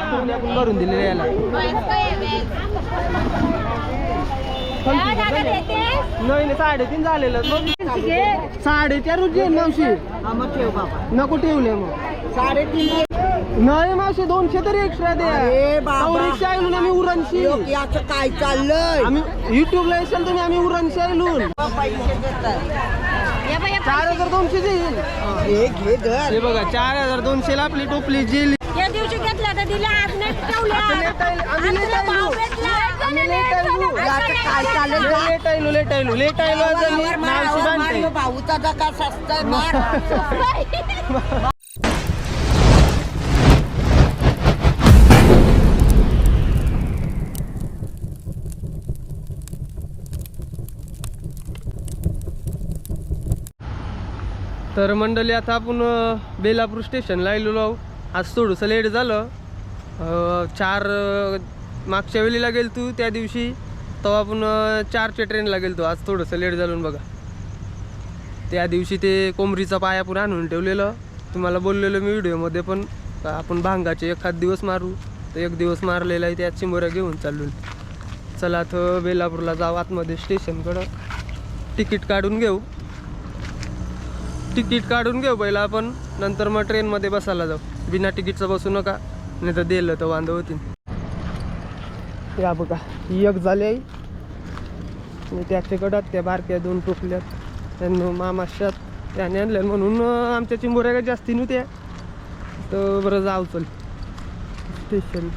एक करून आपण भरून दिलेले याला नाही नाही साडेतीन झालेलं. मग साडेचार रुपये मावशी. नको ठेवले मग. साडेतीन नाही मावशी दोनशे तरी एक्स्ट्रा द्या. अरे बाबा. रिक्षा आलो ना आम्ही उरणशी. याचं काय चाललंय? आम्ही युट्यूबला येशाल तुम्ही आम्ही उरणशी देतात. चार हजार दोनशे हे धर. हे बघा चार हजार दोनशे ला आपली टोपली जेली. या दिवशी घेतला तर दिला. आज नाही आम्ही. आम्ही आज. आम्ही भाऊचा जका मार तर मंडळी आता आपण अं, बेलापूर स्टेशनला आलेलो आहो आज थोडंसं लेट झालं. चार मागच्या वेळेला गेल तू त्या दिवशी. तेव्हा आपण चारच्या ट्रेनला गेलतो. आज थोडंसं लेट झालं बघा. त्या दिवशी ते कोंबरीचा पाया पण आणून ठेवलेलं. तुम्हाला बोललेलं मी व्हिडिओमध्ये पण का आपण भांगाचे एखाद दिवस मारू. तर एक दिवस मारलेला आहे त्या चिंबोऱ्या घेऊन चाललो चला तर बेलापूरला जाऊ आतमध्ये स्टेशनकडं. तिकीट काढून घेऊ. तिकीट काढून घेऊ पहिला आपण. नंतर मग ट्रेनमध्ये बसायला जाऊ. बिना तिकीटचं बसू नका नाही तर दिलं तर वांदं होतील. या बघा ही एक झाली आहे आणि त्याच्याकडं त्या बारक्या दोन टोपल्यात. त्यांना मामाशात त्याने आणल्या म्हणून आमच्या चिंबोऱ्या काय जास्ती नव्हत्या. तर बरं जाऊ चल. स्टेशन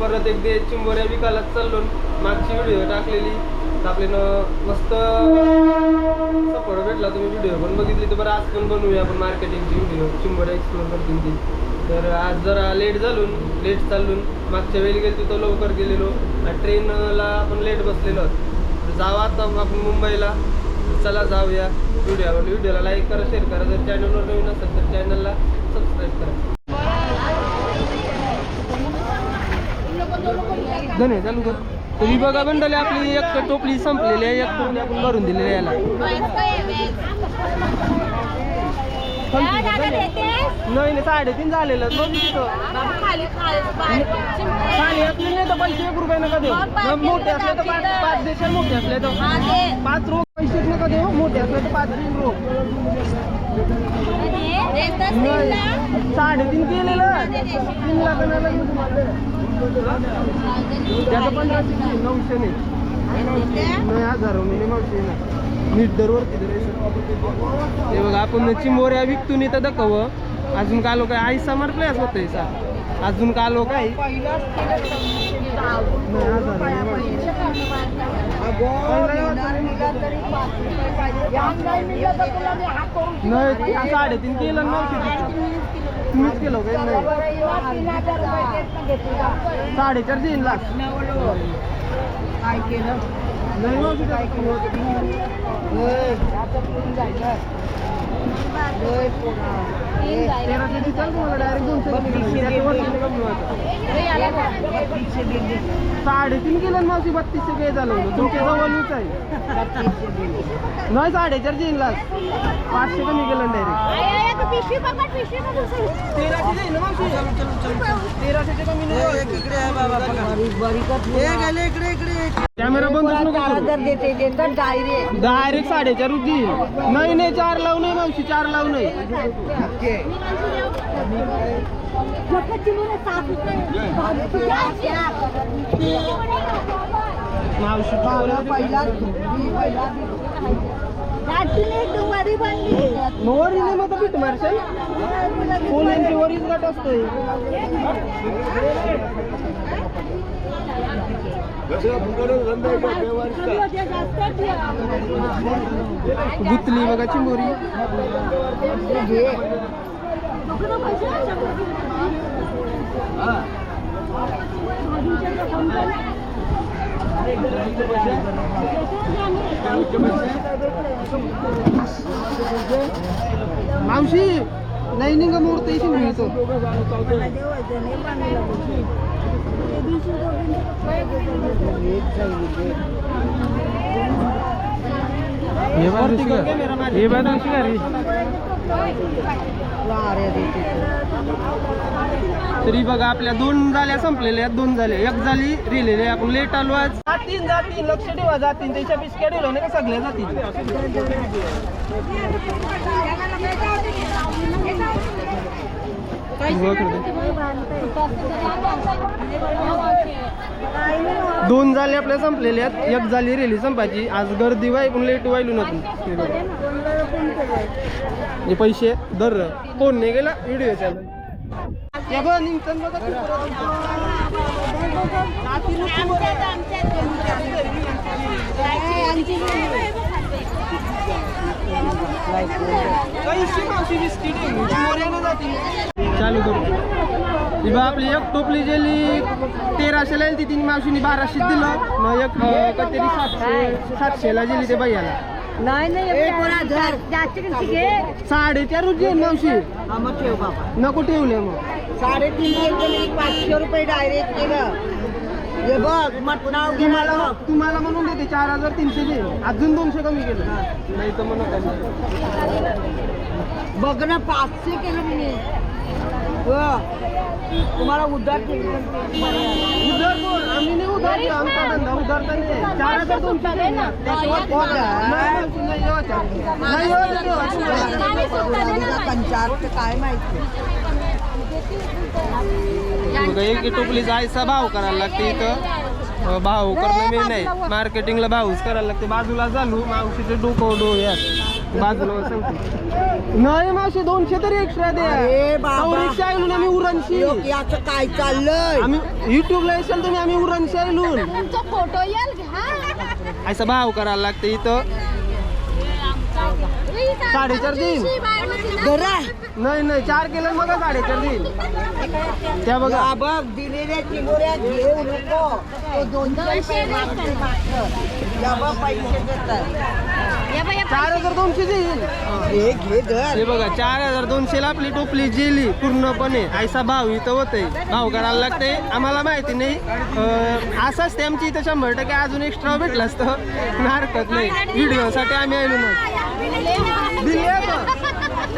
परत एकदे चिंबोऱ्या विकायला चाललो मागची व्हिडिओ टाकलेली. आपल्यानं मस्त सपोर्ट भेटला. तुम्ही व्हिडिओ पण बघितली तर बरं आज पण बनवूया आपण मार्केटिंगची व्हिडिओ चिंबोऱ्या एक्सप्लोर करतील ती. तर आज जरा लेट झालून लेट चालून मागच्या वेळी गेलो तिथं लवकर गेलेलो. ट्रेनला आपण लेट बसलेलो आहोत. जावं आता आपण मुंबईला. चला जाऊया. व्हिडिओवर व्हिडिओला लाईक करा शेअर करा. जर चॅनलवर नवीन असेल तर चॅनलला सबस्क्राईब करा धन्य चालू कर. तुम्ही बघा मंडळी आपली एक टोपली संपलेली आहे एक करून आपण भरून दिलेली याला. नाही नाही साडेतीन झालेलं. बघ तिथं खाली असले नाही तर पैसे एक रुपये नका देऊ. मोठे असले तर पाच देशात मोठे असले तर. पाच रोग पैसे नका देऊ मोठे असले तर पाच तीन साडेतीन केलेलं. तीन लाखाला त्याचं घे, नऊशे नाही नाही हजार म्हणजे नऊशे नाही नीट दरवरती हे बघा आपण चिंबोऱ्या विकतो नाही तर दाखव. अजून कालो काय आईसा मारलाय स्वतःचा अजून कालो काय नाही, हजार नाही, साडेतीन किलो नऊशे तुम्हीच केलं काय नाही. साडेचार तीन लाख. काय केलं नाही काय केलं जायचं साडेतीन किलो मावशी बत्तीसशे काही झालं होतं तुमच्या जवळच आहे नाही साडेचार तीन पाचशे कमी केलं डायरेक्ट नाही कॅमेरा बंद डायरेक्ट साडेचार देईल नाही नाही चार लावून मावशी चार लावून मावशी पहिला वरी नाही मग पीठ मारशाल? कोल्ह्यांची वरीच गाठ असतोय. गुतली बघा चिंबोरी. मावशी नाही निघा मूर्त इथे मिळतो. हे बाजूची तरी बघा आपल्या दोन झाल्या संपलेल्या आहेत दोन झाल्या. एक झाली रिलेली आहे. आपण लेट आलो आज. जातीन जातीन लक्ष ठेवा जातीन त्याच्या बिस्केट ठेवलं नाही का सगळ्या जातीन दोन झाले आपल्या संपलेले आहेत. एक झाली रेली संपायची. आज गर्दी वाय पण लेट व्हायलो नव्हती. पैसे दर. कोण नाही गेला? व्हिडिओ चालू मावशी बिस्किट. चालू करू. ही बा आपली एक टोपली गेली तेराशेला येईल ती तिने मावशीने बाराशे दिलं. न एक अं, काहीतरी सातशे सातशेला गेली ते बाईला नाही नाही साडेचार रुपये मावशी. मग नको ठेवले मग. साडेतीन गेली पाचशे रुपये डायरेक्ट केलं. हे बघ मटणाव घे मला. तुम्हाला म्हणून देते चार हजार तीनशे दे. अजून दोनशे कमी केलं. नाही तर म्हणत बघ ना पाचशे केलं मी. तुम्हाला उद्धार बोल आम्ही नाही उधार आमचा धंदा नाही चार हजार ना. येवायचं. पंचायत काय माहिती एक टोपली जायचा भाव करायला लागते इथं भाव करणं मी नाही मार्केटिंगला भावच करायला लागते बाजूला चालू मावशीचे डोकं डो बाजूला नाही मावशी दोनशे तरी एक्स्ट्रा द्या. अरे बाबा. चौरीसशे आहे आम्ही उरणशी. याचं काय चाललंय? आम्ही युट्यूबला येशाल तुम्ही आम्ही उरणशी तुमचा फोटो येईल घ्या. असा भाव करायला लागते इथं. साडेचार. जरा नाही नाही चार केलं मग साडेचार देईल त्या बघा. बघ दिलेल्या चिमोऱ्या घेऊ नको. तो दोनशे रुपये मागते मागतं. या बघ पैसे देतात चार हजार दोनशे देईल हे हे बघा चार हजार दोनशे ला आपली टोपली गेली पूर्णपणे ऐसा भाव इथं होते भाव करायला लागते आम्हाला माहिती नाही अं, असं असते आमची इथं शंभर टक्के अजून एक्स्ट्रा भेटलं असतं पण हरकत नाही व्हिडिओसाठी आम्ही आलो ना आहे.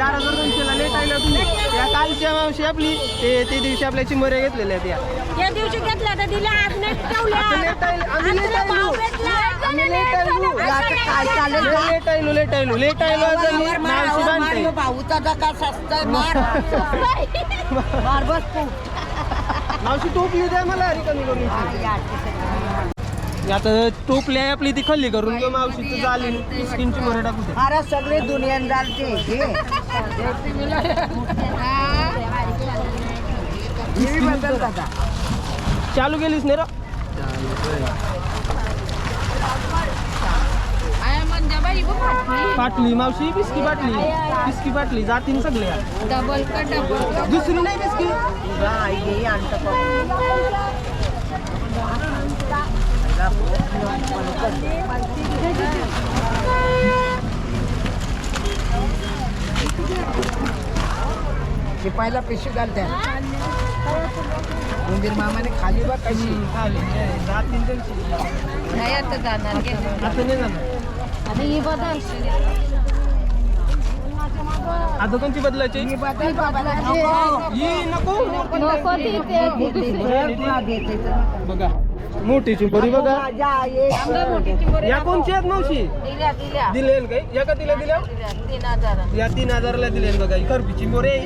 चार हजार दोनशेला लेट आलं तुम्ही या कालच्या मावशी आपली ते ते दिवशी आपल्या चिंबऱ्या घेतलेल्या त्या. या दिवशी घेतल्या तर दिल्या आज नाही ठेवल्या. आता लेट आईल आम्ही लेट आलो आम्ही लेट आलो. याचं काय चाललं का? लेट आलो लेट आलो लेट आलो आज आम्ही. मार, मार, मावशी बांधते. भाऊचा मार. मार बस मावशी टोपली द्या मला रिकामी करून. आता टोपली आहे आपली ती खल्ली करून. किंवा मावशीचं झाली. स्किनची मोरे टाकू दे अरे सगळे हे. बदल दादा चालू केलीस नाही रा. पाटली मावशी बिस्की पाटली. बिस्की पाटली जातीन सगळ्या डबल का डबल दुसरी नाही बिस्की. आणतं बघ. शिपायला पिशवी घालत्या मंदिर मामाने खाली बघ कशी? नाही आता जाणार आता नाही जाणार. आता ही बदल. आता बदलायची? ही नको. नको. ती ते बघा. मोठीची बरी बघा. बघा या कोणची आहेत मावशी? दिल्या दिल्या. दिले काही? या का तिला दिल्या? तीन हजार या तीन हजारला दिले बघा. ही करपीची मोरे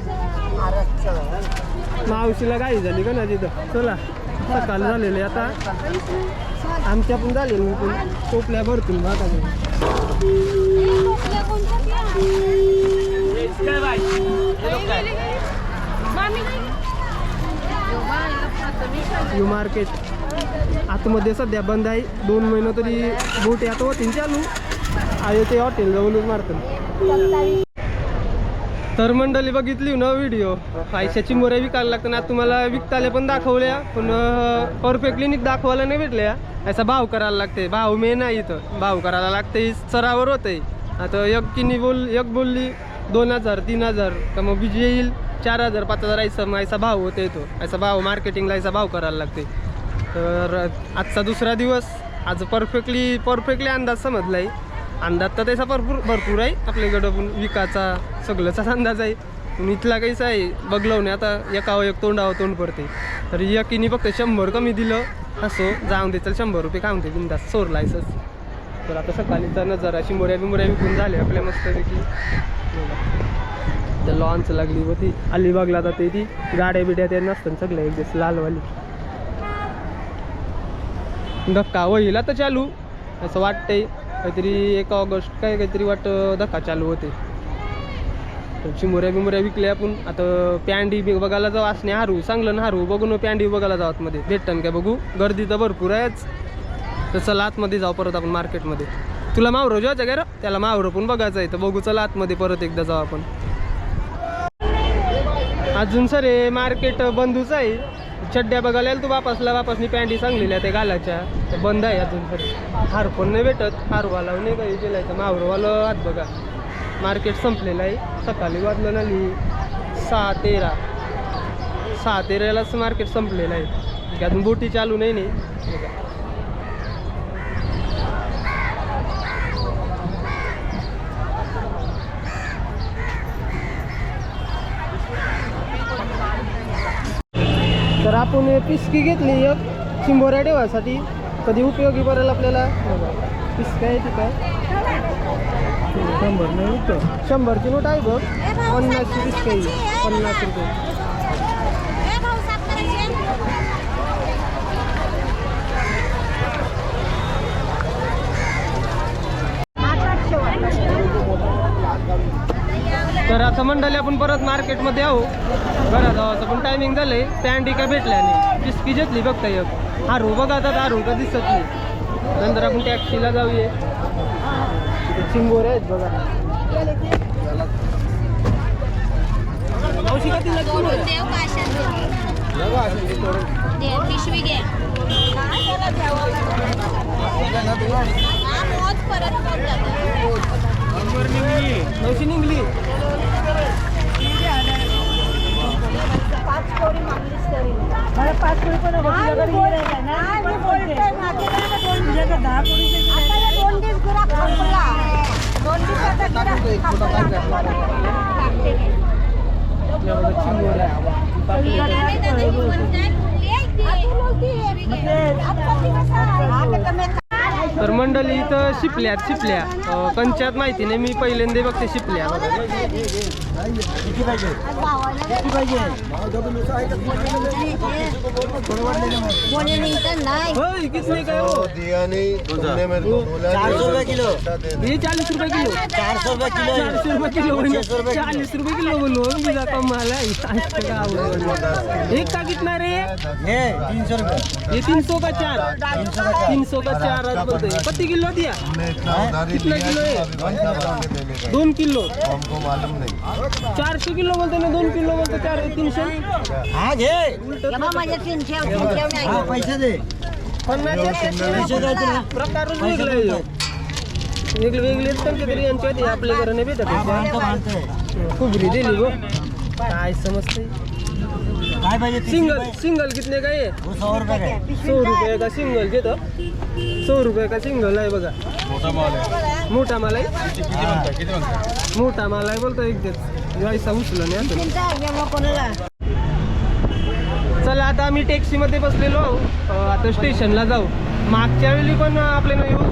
मावशीला गाई झाली का ना तिथं? चला सकाळ झालेले आता. आमच्या पण झाले मी पण टोपल्या भरतून यू मार्केट. आतमध्ये सध्या बंद आहे. दोन महिने तरी बोट यात होतील चालू आहे ते हॉटेल जाऊनच मारतात तर मंडळी बघितली ना व्हिडिओ आयशाची चिंबोऱ्या विकायला लागतं ना तुम्हाला विकताले पण दाखवल्या पण परफेक्टली नीट दाखवायला नाही भेटल्या. असा भाव करायला लागते. भाव मे नाही इथं. भाव करायला लागते. सरावर होते आता एक किनी बोल एक बोलली दोन हजार तीन हजार. तर मग बीजी येईल चार हजार पाच हजार ऐसा मग ऐसा भाव होते तो. ऐसा भाव मार्केटिंगला ऐसा भाव करायला लागते. तर आजचा दुसरा दिवस आज परफेक्टली परफेक्टली अंदाज समजला आहे अंदाज तर त्याचा भरपूर भरपूर आहे. आपल्याकडं पण विकाचा सगळंचाच अंदाज आहे. पण इथला काहीच आहे. बघलवणे आता एकावं एक तोंडावं तोंड पडते. तर यकीने फक्त शंभर कमी दिलं असो जाऊन दे चल शंभर रुपये कामते बिंदास सोरलायसच. तर आता सकाळीचा नजारा शिंबोऱ्या बिमोऱ्या विकून झाले आपल्या मस्तपैकी. तर लॉन्च लागली होती. अलिबागला जाते ती गाड्या बिड्या त्या नसतात सगळ्या एक दिवस लालवाली. धक्का होईल आता चालू. असं वाटतंय. काहीतरी एक ऑगस्ट काय काहीतरी वाट धक्का चालू होते तर चिमुऱ्या बिमुऱ्या विकल्या आपण. आता पॅन्डी बी बघायला जाऊ असणे हारू. चांगलं ना हारू. ना पॅन्डी बघायला जाऊ आतमध्ये. भेटतं काय बघू? गर्दी तर भरपूर आहेच. तर चला आतमध्ये जाऊ परत आपण मार्केटमध्ये. तुला मावरं जेवायचं काय त्याला मावरं पण बघायचं आहे. तर बघू चला आतमध्ये परत एकदा जाऊ आपण. अजून सर हे मार्केट बंदूच आहे. चड्ड्या बघायला यायला तू वापसला वापसनी पॅन्टी सांगलेल्या ते घालायच्या तर बंद आहे अजून तरी हार पण नाही भेटत. हारवाला नाही काही केलाय तर मावरवालं हात बघा. मार्केट संपलेलं आहे. सकाळी वाजलं नाली सहा तेरा. सहा तेरालाच मार्केट संपलेलं आहे. की अजून बोटी चालू नाही नाही. तर आपण हे पिसकी घेतली एक चिंबोऱ्या ठेवासाठी कधी उपयोगी पडेल आपल्याला? बघा. पिसका आहे ती काय? शंभर नाही शंभरची नोट आहे बघ. पन्नासची पिसका आहे. पन्नास रुपये तर आता मंडळी आपण परत मार्केटमध्ये आहो. घरात जावाचं पण टायमिंग झालंय. पॅन्टी काय भेटल्या नाही. घेतली बघता एक. हारू बघा आता हारू का दिसत नाही. नंतर आपण टॅक्सीला जाऊया. चिंबोरे आहेत बघा. ते पिशवी. मावशी निघली. मला पाच पोळी पण नको. तुझ्याकडे ये रे. नाही, मी बोलते. तुझ्याकडे दहा पोळी तरी नाही. आता हे दोन दिवस गिराक संपला. दोन दिवसाचा गिराक तर मंडळी इथं शिपल्यात शिपल्या. कंच्यात माहिती नाही मी पहिल्यांदा बघते शिपल्या हो दिया नहीं तुमने मेरे को बोला चार सौ रुपये किलो. चालीस रुपये किलो चार सौ रुपये किलो चारशे रुपये किलो छह सौ रुपये किलो। चालीस रुपये किलो बोलो तुझा कमाला एक का कितना रे ये तीन सौ रुपये. ये तीन सौ का चार? तीन सौ का चार? हैं। कितनी किलो दिया। कितना किलो है? है देने किलो। है। हमको मालूम नहीं। चारशे किलो बोलते ना दोन किलो बोलते चार तीनशे। हाँ घे माझ्या तीनशे नाही. हाँ पैसे दे। प्रकारच वेगळं. वेगळे वेगळे तरी यांच्या घराने भेटत हाँ खुबरी दिली गो काय समजते काय पाहिजे सिंगल? सिंगल कितने का आहे वो सौ रुपये का? है सौ रुपये का सिंगल? घेतो सौ रुपये का सिंगल आहे बघा. मोठा माल आहे. हाँ। मोठा माल आहे बोलतो एक जायचा उचलं नाही. चला आता आम्ही टॅक्सीमध्ये बसलेलो आहो. आता स्टेशनला जाऊ. मागच्या वेळी पण आपल्याला यूज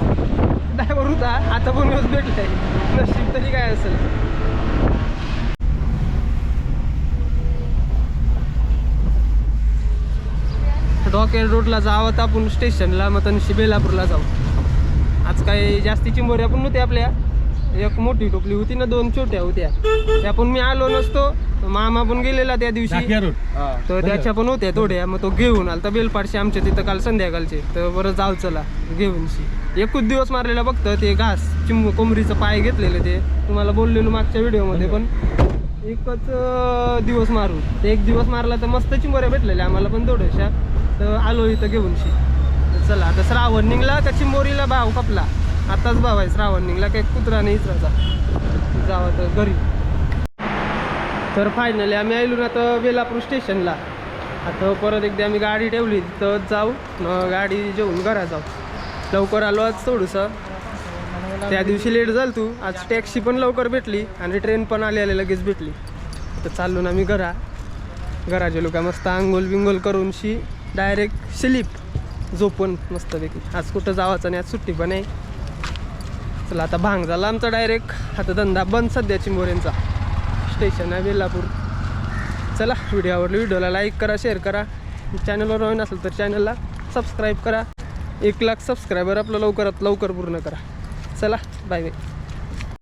ड्रायव्हर होता. आता पण यूज भेटलाय. नशीब तरी काय असेल. डॉकेट रोडला जावं तर आपण स्टेशनला मग तनशी बेलापूरला जाऊ. आज काही जास्ती चिंबोऱ्या पण नव्हत्या आपल्या. एक मोठी टोपली होती ना दोन छोट्या होत्या. त्या पण मी आलो नसतो. मामा पण गेलेला त्या दिवशी. तर त्याच्या पण होत्या थोड्या. मग तो घेऊन आला तर बेलपाडशी आमच्या तिथं काल संध्याकाळचे. तर बरं जाऊ चला. घेऊन शी. एकच दिवस मारलेला बघतं ते घास चिंब कोंबरीचं पाय घेतलेलं ते. तुम्हाला बोललेलो मागच्या व्हिडिओमध्ये पण. एकच दिवस मारू ते एक दिवस मारला तर मस्त चिंबोऱ्या भेटलेल्या आम्हाला पण थोड्याशा. तर आलो इथं घेऊन शी. चला आता श्रावण निघला का चिंबोरीला भाव कपला आताच भाव आहे श्रावण निघला काही कुत्रा नाही इचराचा जावा तर घरी. तर फायनली आम्ही आलो ना तर वेलापूर स्टेशनला आता परत एकदा आम्ही गाडी ठेवली तर जाऊ गाडी जेवून घरा जाऊ. लवकर आलो आज थोडंसं त्या दिवशी लेट झालं तू आज टॅक्सी पण लवकर भेटली आणि ट्रेन पण आली आली लगेच भेटली. तर चाललो ना मी घरा. घराचे लोक मस्त आंघोल बिंगोल करून शी. डायरेक्ट स्लीप झोपून मस्तपैकी आज कुठं जावाचं नाही आज सुट्टी पण आहे. चला आता भांग झाला आमचा डायरेक्ट. आता धंदा बंद सध्या चिंबोऱ्यांचा स्टेशन आहे बेलापूर. चला व्हिडिओ आवडला व्हिडिओला लाईक करा शेअर करा. चॅनलवर नवीन असेल तर चॅनलला सबस्क्राईब करा. एक लाख सबस्क्रायबर आपलं लवकरात लवकर पूर्ण करा. चला बाय बाय